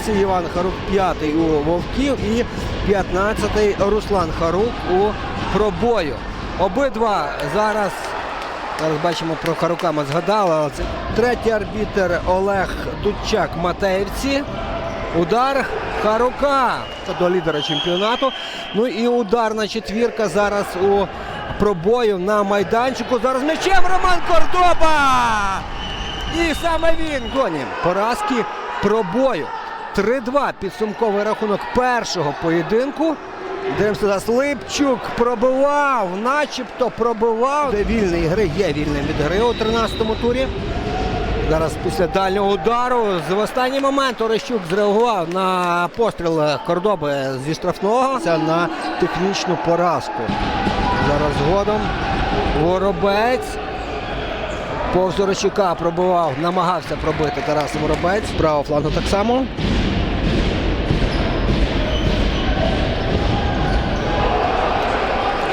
Самойлівці, Іван Харук п'ятий у Вовків і 15-й Руслан Харук у пробою. Обидва зараз, зараз бачимо про Харука ми згадали, але це третій арбітер Олег Дудчак Матеївці. Удар Харука до лідера чемпіонату. Ну і ударна четвірка зараз у пробою на майданчику. Зараз м'ячем Роман Кордоба! І саме він гоні. Поразки пробою. 3-2 підсумковий рахунок першого поєдинку. Дивимося зараз Липчук пробивав, начебто пробивав. Де вільний гри є вільним від гри у 13-му турі. Зараз після дальнього удару з в останній момент Орещук зреагував на постріл Кордоби зі штрафного. Це на технічну поразку. Зараз згодом Воробець. Повз Орещука пробував, намагався пробити Тарас Воробець. З правого флангу так само.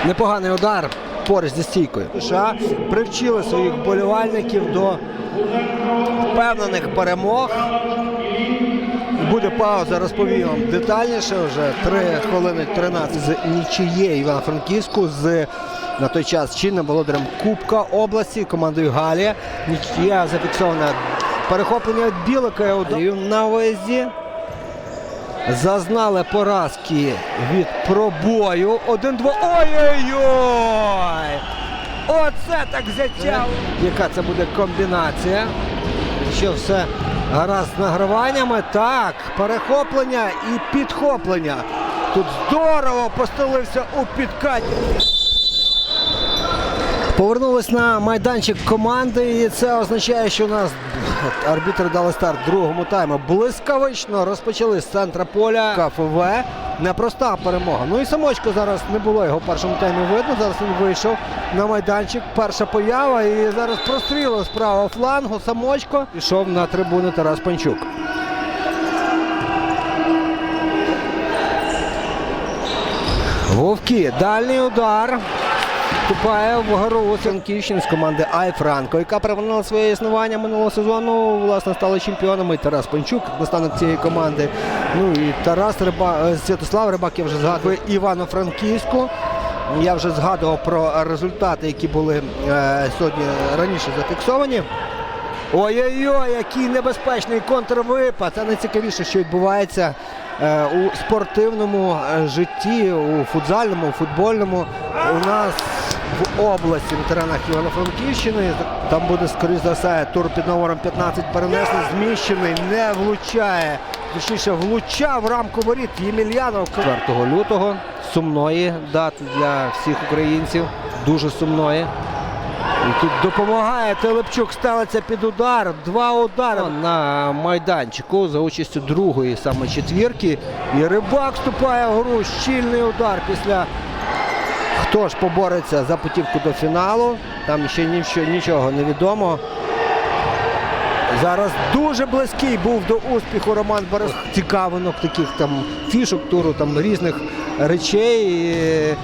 Непоганий удар поруч зі стійкою. США привчили своїх болівальників до впевнених перемог. Буде пауза, розповім вам детальніше. Вже 3 хвилини 13 з нічиєю Івано-Франківську з на той час чинним володарем Кубка області командою Галія. Нічия зафіксована перехоплення від Білика на виїзді. Зазнали поразки від пробою. 1-2. Ой-ой-ой! Оце так взяття! Яка це буде комбінація? Що все гаразд з награваннями. Так, перехоплення і підхоплення. Тут здорово постелився у підкаті. Повернулись на майданчик команди, і це означає, що у нас арбітри дали старт другому тайму. Блискавично розпочали з центра поля КФВ. Непроста перемога. Ну і самочко зараз не було його в першому таймі видно. Зараз він вийшов на майданчик. Перша поява. І зараз прострілив з правого флангу. Самочко пішов на трибуни Тарас Панчук. Вовки. Дальній удар. Вступає в гру Франківщин з команди Ай Франко, яка припинила своє існування минулого сезону. Власне стали чемпіонами. Тарас Панчук, наставник цієї команди. Ну і Тарас Риба, е, Святослав Рибак, я вже згадував Івано-Франківську. Я вже згадував про результати, які були е, сьогодні раніше зафіксовані. Ой-ой-ой, який небезпечний контрвипад. Це найцікавіше, що відбувається е, у спортивному е, житті, у футзальному, у футбольному. У нас в області, в теренах Івано-Франківщини. Там буде, скоріш за все, тур під номером 15 перенесли, зміщений, не влучає. Точніше, влучав рамку воріт Ємельянов 4 лютого. Сумної дати для всіх українців. Дуже сумної. І тут допомагає Телепчук ставиться під удар. Два удари на майданчику за участю другої саме четвірки. І рибак вступає в гру. Щільний удар після. Хто побореться за путівку до фіналу? Там ще нічого, нічого не відомо. Зараз дуже близький був до успіху Роман Борис. Цікавинок таких там фішок туру, там різних речей.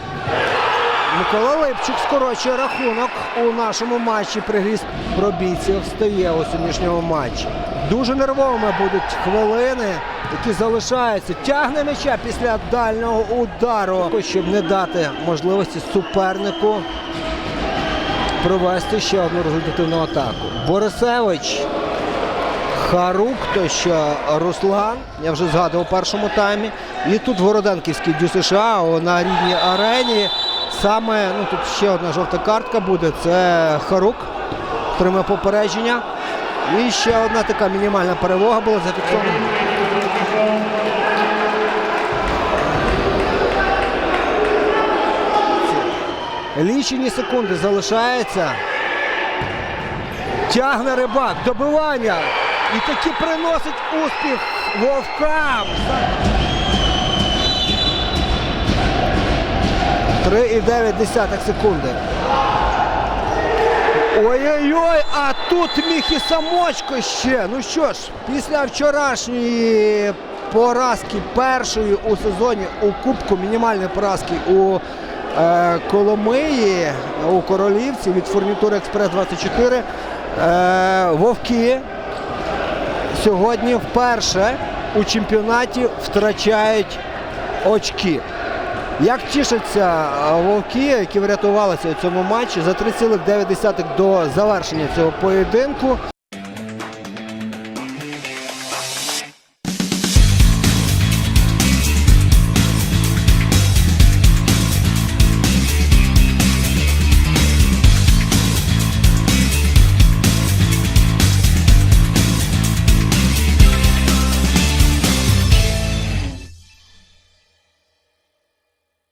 Микола Липчук скорочує рахунок у нашому матчі. Пригріз пробійців стає у сьогоднішньому матчі. Дуже нервовими будуть хвилини, які залишаються. Тягне м'яча після дальнього удару, щоб не дати можливості супернику провести ще одну результативну атаку. Борисевич. Харук, то що Руслан, я вже згадував у першому таймі. І тут Городенківський Дю США на рідній арені. Саме ну тут ще одна жовта картка буде. Це Харук. Отримує попередження. І ще одна така мінімальна перемога була зафіксована. Лічені секунди залишається. Тягне рибак, добивання. І таки приносить успіх вовкам. 3,9 секунди. Ой-ой-ой, а тут міг самочко ще. Ну що ж, після вчорашньої поразки першої у сезоні у Кубку, мінімальної поразки у е, Коломиї, у Королівці від фурнітури Експрес 24. Е, Вовки сьогодні вперше у чемпіонаті втрачають очки. Як тішаться вовки, які врятувалися у цьому матчі за 3,9 до завершення цього поєдинку.